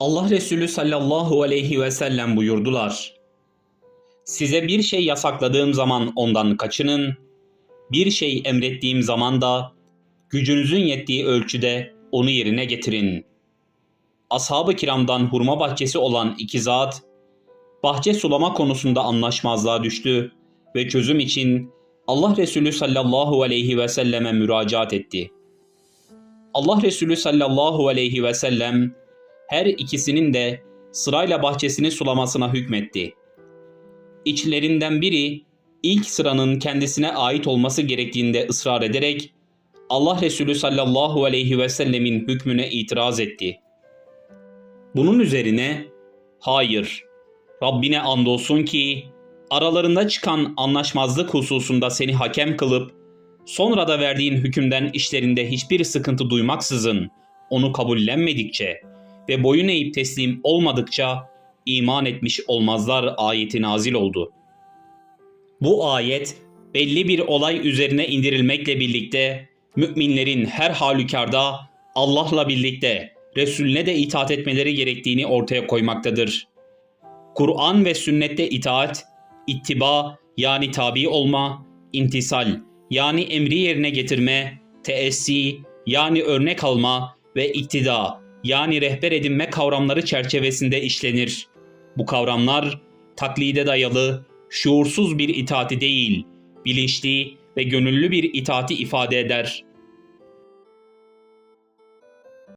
Allah Resulü sallallahu aleyhi ve sellem buyurdular. Size bir şey yasakladığım zaman ondan kaçının, bir şey emrettiğim zaman da gücünüzün yettiği ölçüde onu yerine getirin. Ashab-ı kiramdan hurma bahçesi olan iki zat, bahçe sulama konusunda anlaşmazlığa düştü ve çözüm için Allah Resulü sallallahu aleyhi ve selleme müracaat etti. Allah Resulü sallallahu aleyhi ve sellem her ikisinin de sırayla bahçesini sulamasına hükmetti. İçlerinden biri ilk sıranın kendisine ait olması gerektiğinde ısrar ederek Allah Resulü sallallahu aleyhi ve sellemin hükmüne itiraz etti. Bunun üzerine hayır Rabbine andolsun ki aralarında çıkan anlaşmazlık hususunda seni hakem kılıp sonra da verdiğin hükümden işlerinde hiçbir sıkıntı duymaksızın onu kabullenmedikçe ve boyun eğip teslim olmadıkça iman etmiş olmazlar ayeti nazil oldu. Bu ayet belli bir olay üzerine indirilmekle birlikte müminlerin her halükarda Allah'la birlikte Resulüne de itaat etmeleri gerektiğini ortaya koymaktadır. Kur'an ve sünnette itaat, ittiba yani tabi olma, intisal yani emri yerine getirme, teessi yani örnek alma ve iktida yani rehber edinme kavramları çerçevesinde işlenir. Bu kavramlar taklide dayalı, şuursuz bir itaati değil, bilinçli ve gönüllü bir itaati ifade eder.